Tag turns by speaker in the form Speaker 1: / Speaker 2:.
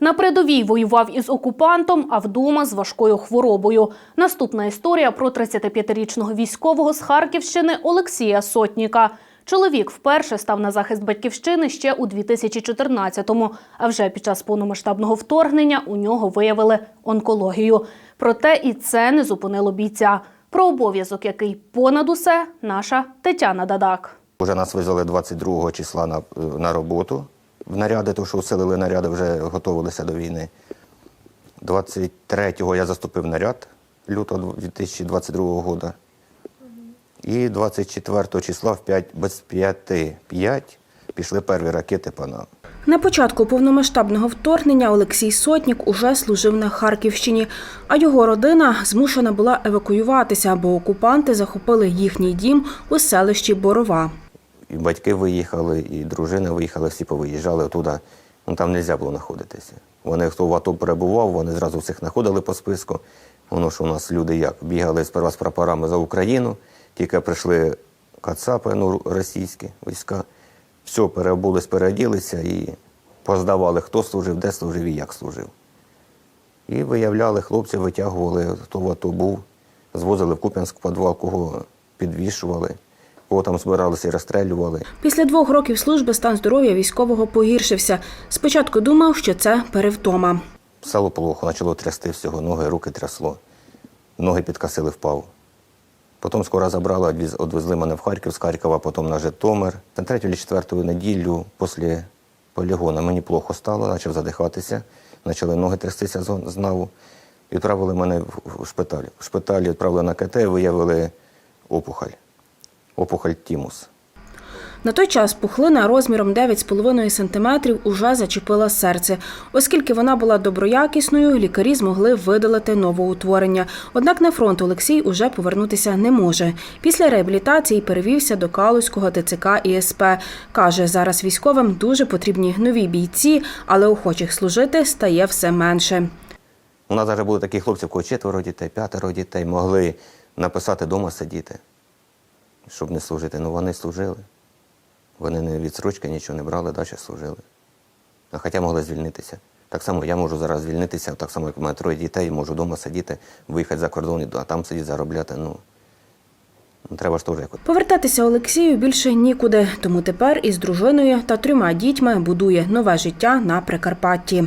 Speaker 1: На передовій воював із окупантом, а вдома з важкою хворобою. Наступна історія про 35-річного військового з Харківщини Олексія Сотніка. Чоловік вперше став на захист батьківщини ще у 2014-му, а вже під час повномасштабного вторгнення у нього виявили онкологію. Проте і це не зупинило бійця. Про обов'язок, який понад усе, наша Тетяна Дадак.
Speaker 2: Уже нас визвали 22 числа на, на роботу в наряди, тому що усилили наряди, вже готувалися до війни. 23-го я заступив наряд лютого 2022 року. І 24 числа в 5, без 5, 5 пішли перші ракети по нам.
Speaker 3: На початку повномасштабного вторгнення Олексій Сотнік уже служив на Харківщині, а його родина змушена була евакуюватися, бо окупанти захопили їхній дім у селищі Борова.
Speaker 2: І батьки виїхали, і дружина виїхали, всі повиїжджали оттуда. Ну там не можна було знаходитися. Вони, хто в АТО перебував, вони зразу всіх знаходили по списку. Воно ж у нас люди як бігали сперва з прапорами за Україну, тільки прийшли кацапи, ну, російські війська. Все, переобулись, переоділися і поздавали, хто служив, де служив і як служив. І виявляли, хлопців витягували, хто в АТО був, звозили в Куп'янськ підвал, кого підвішували, кого там збиралися і розстрелювали.
Speaker 3: Після двох років служби стан здоров'я військового погіршився. Спочатку думав, що це перевтома.
Speaker 2: Стало плохо, почало трясти всього, ноги, руки трясло. Ноги підкосили, впав. Потім скоро забрали, відвезли мене в Харків, з Харкова, потім на Житомир. На третю чи четверту неділю після полігону мені плохо стало, почав задихатися, почали ноги трястися знову. Відправили мене в шпиталь. В шпиталі відправили на КТ, виявили опухоль. Опухоль тімус.
Speaker 3: На той час пухлина розміром 9,5 см уже зачепила серце. Оскільки вона була доброякісною, лікарі змогли видалити новоутворення. Однак на фронт Олексій уже повернутися не може. Після реабілітації перевівся до Калузького ТЦК і СП. Каже, зараз військовим дуже потрібні нові бійці, але охочих служити стає все менше.
Speaker 2: У нас навіть були такі хлопці, кого четверо дітей, п'ятеро дітей, могли написати вдома сидіти, щоб не служити. Ну вони служили. Вони не відсрочки нічого не брали, далі служили. А хоча могли звільнитися. Так само я можу зараз звільнитися, так само, як у мене троє дітей, можу вдома сидіти, виїхати за кордон, а там сидіти, заробляти. Ну, ну треба ж теж якось.
Speaker 3: Повертатися Олексію більше нікуди, тому тепер із дружиною та трьома дітьми будує нове життя на Прикарпатті.